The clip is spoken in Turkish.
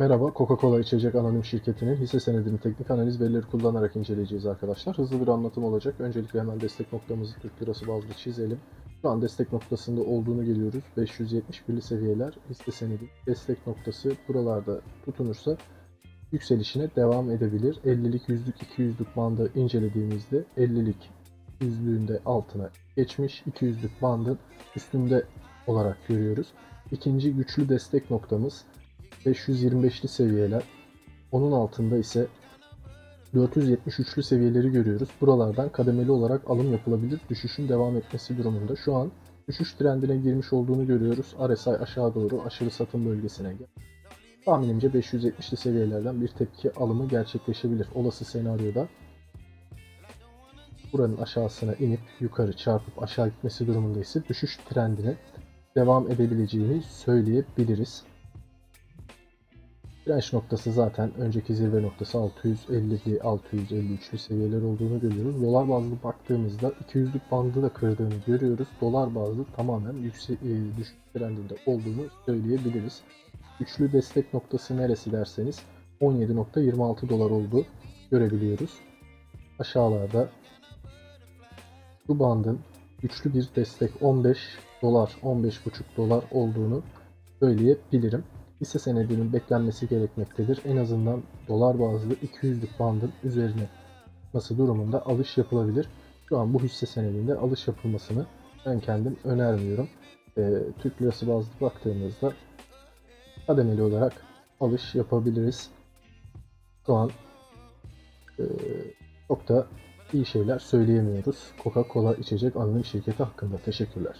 Merhaba, Coca-Cola İçecek Anonim Şirketi'nin hisse senedini teknik analiz verileri kullanarak inceleyeceğiz arkadaşlar. Hızlı bir anlatım olacak. Öncelikle hemen destek noktamızı Türk Lirası bazlı çizelim. Şu an destek noktasında olduğunu görüyoruz. 571'li seviyeler hisse senedi destek noktası buralarda tutunursa yükselişine devam edebilir. 50'lik, 100'lük, 200'lük bandı incelediğimizde 50'lik yüzlüğünde altına geçmiş. 200'lük bandın üstünde olarak görüyoruz. İkinci güçlü destek noktamız 525'li seviyeler. Onun altında ise 473'lü seviyeleri görüyoruz. Buralardan kademeli olarak alım yapılabilir. Düşüşün devam etmesi durumunda. Şu an düşüş trendine girmiş olduğunu görüyoruz. RSI aşağı doğru aşırı satım bölgesine gel. Tahminimce 570'li seviyelerden bir tepki alımı gerçekleşebilir. Olası senaryoda buranın aşağısına inip yukarı çarpıp aşağı gitmesi durumunda ise düşüş trendine devam edebileceğini söyleyebiliriz. Direnç noktası zaten önceki zirve noktası 650'li 653'lü seviyeler olduğunu görüyoruz. Dolar bazlı baktığımızda 200'lük bandı da kırdığını görüyoruz. Dolar bazlı tamamen yüksek e, düşüş trendinde olduğunu söyleyebiliriz. Üçlü destek noktası neresi derseniz 17.26 dolar oldu görebiliyoruz. Aşağılarda bu bandın güçlü bir destek 15 dolar 15.5 dolar olduğunu söyleyebilirim hisse senedinin beklenmesi gerekmektedir. En azından dolar bazlı 200'lük bandın üzerine nasıl durumunda alış yapılabilir. Şu an bu hisse senedinde alış yapılmasını ben kendim önermiyorum. Ee, Türk lirası bazlı baktığımızda kademeli olarak alış yapabiliriz. Şu an e, çok da iyi şeyler söyleyemiyoruz. Coca-Cola içecek anonim şirketi hakkında. Teşekkürler.